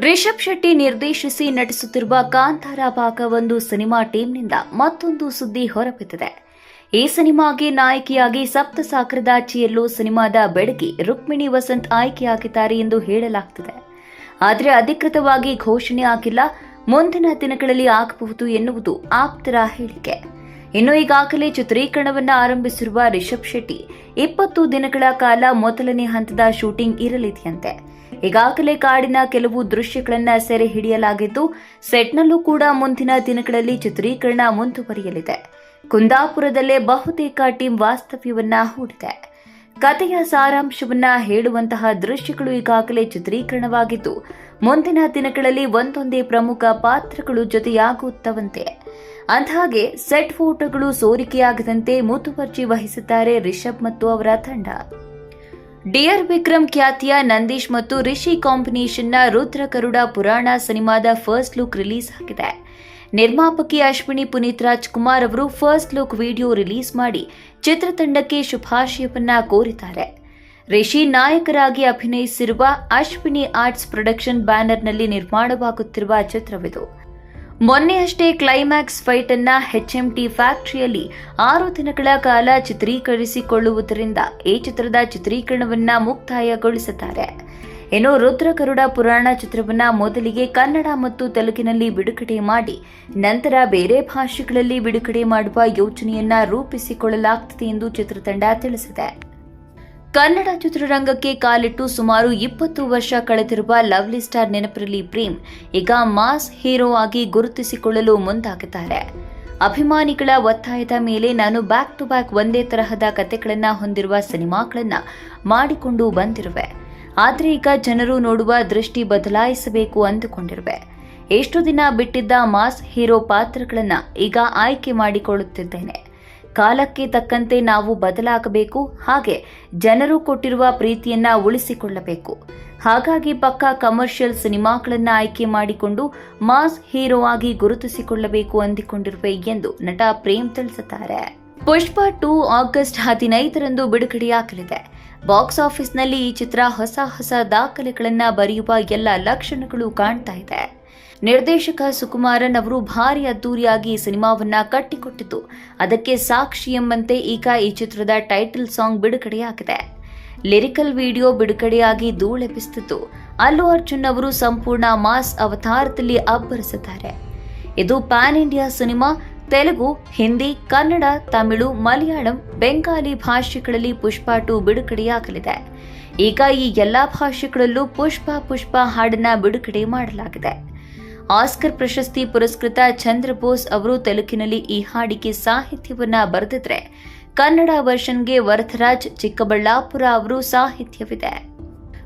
ರಿಷಬ್ ಶೆಟ್ಟಿ ನಿರ್ದೇಶಿಸಿ ನಟಿಸುತ್ತಿರುವ ಕಾಂತಾರ ಭಾಗ ಒಂದು ಸಿನಿಮಾ ಟೀಮ್ನಿಂದ ಮತ್ತೊಂದು ಸುದ್ದಿ ಹೊರಬಿದ್ದಿದೆ. ಈ ಸಿನಿಮಾಗೆ ನಾಯಕಿಯಾಗಿ ಸಪ್ತ ಸಾಕ್ರದಾಚಿಯಲ್ಲೂ ಸಿನಿಮಾದ ಬೆಡಗಿ ರುಕ್ಮಿಣಿ ವಸಂತ್ ಆಯ್ಕೆಯಾಗಿದ್ದಾರೆ ಎಂದು ಹೇಳಲಾಗುತ್ತಿದೆ ಆದರೆ ಅಧಿಕೃತವಾಗಿ ಘೋಷಣೆ ಆಗಿಲ್ಲ ಮುಂದಿನ ದಿನಗಳಲ್ಲಿ ಆಗಬಹುದು ಎನ್ನುವುದು ಆಪ್ತರ ಹೇಳಿಕೆ. ಇನ್ನು ಈಗಾಗಲೇ ಚಿತ್ರೀಕರಣವನ್ನು ಆರಂಭಿಸಿರುವ ರಿಷಬ್ ಶೆಟ್ಟಿ, ಇಪ್ಪತ್ತು ದಿನಗಳ ಕಾಲ ಮೊದಲನೇ ಹಂತದ ಶೂಟಿಂಗ್ ಇರಲಿದೆಯಂತೆ. ಈಗಾಗಲೇ ಕಾಡಿನ ಕೆಲವು ದೃಶ್ಯಗಳನ್ನು ಸೆರೆ ಹಿಡಿಯಲಾಗಿದ್ದು, ಸೆಟ್ನಲ್ಲೂ ಕೂಡ ಮುಂದಿನ ದಿನಗಳಲ್ಲಿ ಚಿತ್ರೀಕರಣ ಮುಂದುವರಿಯಲಿದೆ. ಕುಂದಾಪುರದಲ್ಲೇ ಬಹುತೇಕ ಟೀಂ ವಾಸ್ತವ್ಯವನ್ನ ಹೂಡಿದೆ. ಕಥೆಯ ಸಾರಾಂಶವನ್ನ ಹೇಳುವಂತಹ ದೃಶ್ಯಗಳು ಈಗಾಗಲೇ ಚಿತ್ರೀಕರಣವಾಗಿದ್ದು, ಮುಂದಿನ ದಿನಗಳಲ್ಲಿ ಒಂದೊಂದೇ ಪ್ರಮುಖ ಪಾತ್ರಗಳು ಜೊತೆಯಾಗುತ್ತವಂತೆ. ಅಂದಹಾಗೆ ಸೆಟ್ ಫೋಟೋಗಳು ಸೋರಿಕೆಯಾಗದಂತೆ ಮುತುವರ್ಜಿ ವಹಿಸುತ್ತಾರೆ ರಿಷಬ್ ಮತ್ತು ಅವರ ತಂಡ. ಡಿಯರ್ ವಿಕ್ರಮ್ ಖ್ಯಾತಿಯ ನಂದೀಶ್ ಮತ್ತು ರಿಷಿ ಕಾಂಬಿನೇಷನ್ನ ರುದ್ರ ಕರುಡ ಪುರಾಣ ಸಿನಿಮಾದ ಫಸ್ಟ್ ಲುಕ್ ರಿಲೀಸ್ ಆಗಿದೆ. ನಿರ್ಮಾಪಕಿ ಅಶ್ವಿನಿ ಪುನೀತ್ ರಾಜ್ಕುಮಾರ್ ಅವರು ಫಸ್ಟ್ ಲುಕ್ ವಿಡಿಯೋ ರಿಲೀಸ್ ಮಾಡಿ ಚಿತ್ರತಂಡಕ್ಕೆ ಶುಭಾಶಯವನ್ನ ಕೋರಿದ್ದಾರೆ. ರಿಷಿ ನಾಯಕರಾಗಿ ಅಭಿನಯಿಸಿರುವ ಅಶ್ವಿನಿ ಆರ್ಟ್ಸ್ ಪ್ರೊಡಕ್ಷನ್ ಬ್ಯಾನರ್ನಲ್ಲಿ ನಿರ್ಮಾಣವಾಗುತ್ತಿರುವ ಚಿತ್ರವಿದು. ಮೊನ್ನೆಯಷ್ಟೇ ಕ್ಲೈಮ್ಯಾಕ್ಸ್ ಫೈಟ್ ಅನ್ನ ಟಿ ಫ್ಯಾಕ್ಟರಿಯಲ್ಲಿ ಆರು ದಿನಗಳ ಕಾಲ ಚಿತ್ರೀಕರಿಸಿಕೊಳ್ಳುವುದರಿಂದ ಈ ಚಿತ್ರದ ಚಿತ್ರೀಕರಣವನ್ನ ಮುಕ್ತಾಯಗೊಳಿಸುತ್ತಾರೆ. ಇನ್ನು ರುದ್ರಕರುಡ ಪುರಾಣ ಚಿತ್ರವನ್ನ ಮೊದಲಿಗೆ ಕನ್ನಡ ಮತ್ತು ತೆಲುಗಿನಲ್ಲಿ ಬಿಡುಗಡೆ ಮಾಡಿ, ನಂತರ ಬೇರೆ ಭಾಷೆಗಳಲ್ಲಿ ಬಿಡುಗಡೆ ಮಾಡುವ ಯೋಜನೆಯನ್ನ ರೂಪಿಸಿಕೊಳ್ಳಲಾಗುತ್ತದೆ ಎಂದು ಚಿತ್ರತಂಡ ತಿಳಿಸಿದೆ. ಕನ್ನಡ ಚಿತ್ರರಂಗಕ್ಕೆ ಕಾಲಿಟ್ಟು ಸುಮಾರು ಇಪ್ಪತ್ತು ವರ್ಷ ಕಳೆದಿರುವ ಲವ್ಲಿ ಸ್ಟಾರ್ ನೆನಪಿರಲಿ ಪ್ರೇಮ್, ಈಗ ಮಾಸ್ ಹೀರೋ ಆಗಿ ಗುರುತಿಸಿಕೊಳ್ಳಲು ಮುಂದಾಗಿದ್ದಾರೆ. ಅಭಿಮಾನಿಗಳ ಒತ್ತಾಯದ ಮೇಲೆ ನಾನು ಬ್ಯಾಕ್ ಟು ಬ್ಯಾಕ್ ಒಂದೇ ತರಹದ ಕತೆಗಳನ್ನ ಹೊಂದಿರುವ ಸಿನಿಮಾಗಳನ್ನ ಮಾಡಿಕೊಂಡು ಬಂದಿರುವೆ. ಆದರೆ ಈಗ ಜನರು ನೋಡುವ ದೃಷ್ಟಿ ಬದಲಾಯಿಸಬೇಕು ಅಂದುಕೊಂಡಿರುವೆ. ಎಷ್ಟು ದಿನ ಬಿಟ್ಟಿದ್ದ ಮಾಸ್ ಹೀರೋ ಪಾತ್ರಗಳನ್ನ ಈಗ ಆಯ್ಕೆ ಮಾಡಿಕೊಳ್ಳುತ್ತಿದ್ದೇನೆ. ಕಾಲಕ್ಕೆ ತಕ್ಕಂತೆ ನಾವು ಬದಲಾಗಬೇಕು, ಹಾಗೆ ಜನರು ಕೊಟ್ಟಿರುವ ಪ್ರೀತಿಯನ್ನ ಉಳಿಸಿಕೊಳ್ಳಬೇಕು. ಹಾಗಾಗಿ ಪಕ್ಕಾ ಕಮರ್ಷಿಯಲ್ ಸಿನಿಮಾಗಳನ್ನ ಆಯ್ಕೆ ಮಾಡಿಕೊಂಡು ಮಾಸ್ ಹೀರೋ ಆಗಿ ಗುರುತಿಸಿಕೊಳ್ಳಬೇಕು ಅಂದಿಕೊಂಡಿರುವೆ ಎಂದು ನಟ ಪ್ರೇಮ್ ತಿಳಿಸುತ್ತಾರೆ ಪುಷ್ಪ ಟು ಆಗಸ್ಟ್ ಹದಿನೈದರಂದು ಬಿಡುಗಡೆಯಾಗಲಿದೆ. ಬಾಕ್ಸ್ ಆಫೀಸ್ನಲ್ಲಿ ಈ ಚಿತ್ರ ಹೊಸ ಹೊಸ ದಾಖಲೆಗಳನ್ನ ಬರೆಯುವ ಎಲ್ಲ ಲಕ್ಷಣಗಳು ಕಾಣ್ತಾ ಇದೆ. ನಿರ್ದೇಶಕ ಸುಕುಮಾರನ್ ಅವರು ಭಾರಿ ಅದ್ದೂರಿಯಾಗಿ ಈ ಸಿನಿಮಾವನ್ನ ಕಟ್ಟಿಕೊಟ್ಟಿತು. ಅದಕ್ಕೆ ಸಾಕ್ಷಿ ಎಂಬಂತೆ ಈಗ ಈ ಚಿತ್ರದ ಟೈಟಲ್ ಸಾಂಗ್ ಬಿಡುಗಡೆಯಾಗಿದೆ. ಲಿರಿಕಲ್ ವಿಡಿಯೋ ಬಿಡುಗಡೆಯಾಗಿ ಧೂಳೆಬ್ಬಿಸ್ತಿತ್ತು ಅಲ್ಲು ಅರ್ಜುನ್ ಅವರು ಸಂಪೂರ್ಣ ಮಾಸ್ ಅವತಾರದಲ್ಲಿ ಅಬ್ಬರಿಸಿದ್ದಾರೆ. ಇದು pan India cinema. Telugu, Hindi, Kannada, Tamil, Malayalam, Bengali ಭಾಷೆಗಳಲ್ಲಿ ಪುಷ್ಪ ಟು ಬಿಡುಗಡೆಯಾಗಲಿದೆ. ಈಗ ಈ ಎಲ್ಲಾ ಭಾಷೆಗಳಲ್ಲೂ ಪುಷ್ಪ ಪುಷ್ಪ ಹಾಡನ್ನ ಬಿಡುಗಡೆ ಮಾಡಲಾಗಿದೆ. ಆಸ್ಕರ್ ಪ್ರಶಸ್ತಿ ಪುರಸ್ಕೃತ ಚಂದ್ರ ಬೋಸ್ ಅವರು ತೆಲುಗಿನಲ್ಲಿ ಈ ಹಾಡಿಗೆ ಸಾಹಿತ್ಯವನ್ನ ಬರೆದಿದ್ರೆ ಕನ್ನಡ ವರ್ಷನ್ಗೆ ವರದರಾಜ್ ಚಿಕ್ಕಬಳ್ಳಾಪುರ ಅವರು ಸಾಹಿತ್ಯವಿದೆ.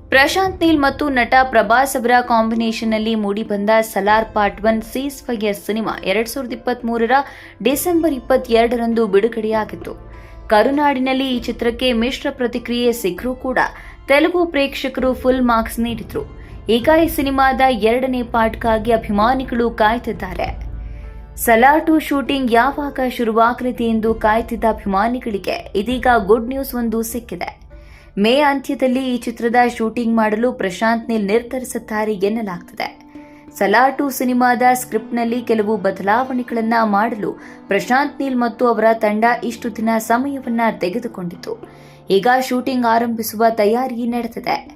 ಪ್ರಶಾಂತ್ ನೀಲ್ ಮತ್ತು ನಟ ಪ್ರಭಾಸ್ ಅವರ ಕಾಂಬಿನೇಷನ್ನಲ್ಲಿ ಮೂಡಿಬಂದ Salaar part one ceasefire cinema ಎರಡ್ ಸಾವಿರದ ಇಪ್ಪತ್ತ್ ಮೂರರ ಡಿಸೆಂಬರ್ ಇಪ್ಪತ್ತೆರಡರಂದು ಬಿಡುಗಡೆಯಾಗಿತ್ತು. ಕರುನಾಡಿನಲ್ಲಿ ಈ ಚಿತ್ರಕ್ಕೆ ಮಿಶ್ರ ಪ್ರತಿಕ್ರಿಯೆ ಸಿಕ್ಕರೂ ಕೂಡ ತೆಲುಗು ಪ್ರೇಕ್ಷಕರು ಫುಲ್ ಮಾರ್ಕ್ಸ್ ನೀಡಿದ್ರು. ಈಗ ಈ ಸಿನಿಮಾದ ಎರಡನೇ ಪಾರ್ಟ್ಗಾಗಿ ಅಭಿಮಾನಿಗಳು ಕಾಯ್ತಿದ್ದಾರೆ. ಸಲಾಟು ಶೂಟಿಂಗ್ ಯಾವಾಗ ಶುರುವಾಗಲಿದೆ ಎಂದು ಕಾಯ್ತಿದ್ದ ಅಭಿಮಾನಿಗಳಿಗೆ ಇದೀಗ ಗುಡ್ ನ್ಯೂಸ್ ಒಂದು ಸಿಕ್ಕಿದೆ. ಮೇ ಅಂತ್ಯದಲ್ಲಿ ಈ ಚಿತ್ರದ ಶೂಟಿಂಗ್ ಮಾಡಲು ಪ್ರಶಾಂತ್ ನೀಲ್ ನಿರ್ಧರಿಸುತ್ತಾರೆ ಎನ್ನಲಾಗ್ತಿದೆ. ಸಲಾಟು ಸಿನಿಮಾದ ಸ್ಕ್ರಿಪ್ಟ್ನಲ್ಲಿ ಕೆಲವು ಬದಲಾವಣೆಗಳನ್ನು ಮಾಡಲು ಪ್ರಶಾಂತ್ ನೀಲ್ ಮತ್ತು ಅವರ ತಂಡ ಇಷ್ಟು ದಿನ ಸಮಯವನ್ನು ತೆಗೆದುಕೊಂಡಿತು ಈಗ ಶೂಟಿಂಗ್ ಆರಂಭಿಸುವ ತಯಾರಿ ನಡೆದಿದೆ.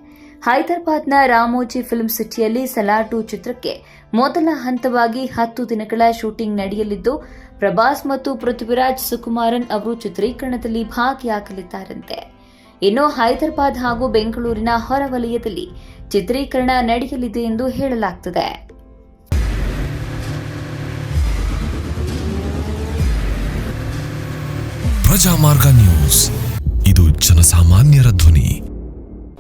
ಹೈದರಾಬಾದ್ನ ರಾಮೋಜಿ ಫಿಲ್ಮ್ ಸಿಟಿಯಲ್ಲಿ ಸಲಾಟು ಚಿತ್ರಕ್ಕೆ ಮೊದಲ ಹಂತವಾಗಿ ಹತ್ತು ದಿನಗಳ ಶೂಟಿಂಗ್ ನಡೆಯಲಿದ್ದು, ಪ್ರಭಾಸ್ ಮತ್ತು ಪೃಥ್ವಿರಾಜ್ ಸುಕುಮಾರನ್ ಅವರು ಚಿತ್ರೀಕರಣದಲ್ಲಿ ಭಾಗಿಯಾಗಲಿದ್ದಾರಂತೆ. ಇನ್ನು ಹೈದರಾಬಾದ್ ಹಾಗೂ ಬೆಂಗಳೂರಿನ ಹೊರವಲಯದಲ್ಲಿ ಚಿತ್ರೀಕರಣ ನಡೆಯಲಿದೆ ಎಂದು ಹೇಳಲಾಗುತ್ತದೆ ಪ್ರಜಾಮಾರ್ಗ ನ್ಯೂಸ್. ಇದು ಜನಸಾಮಾನ್ಯರ ಧ್ವನಿ.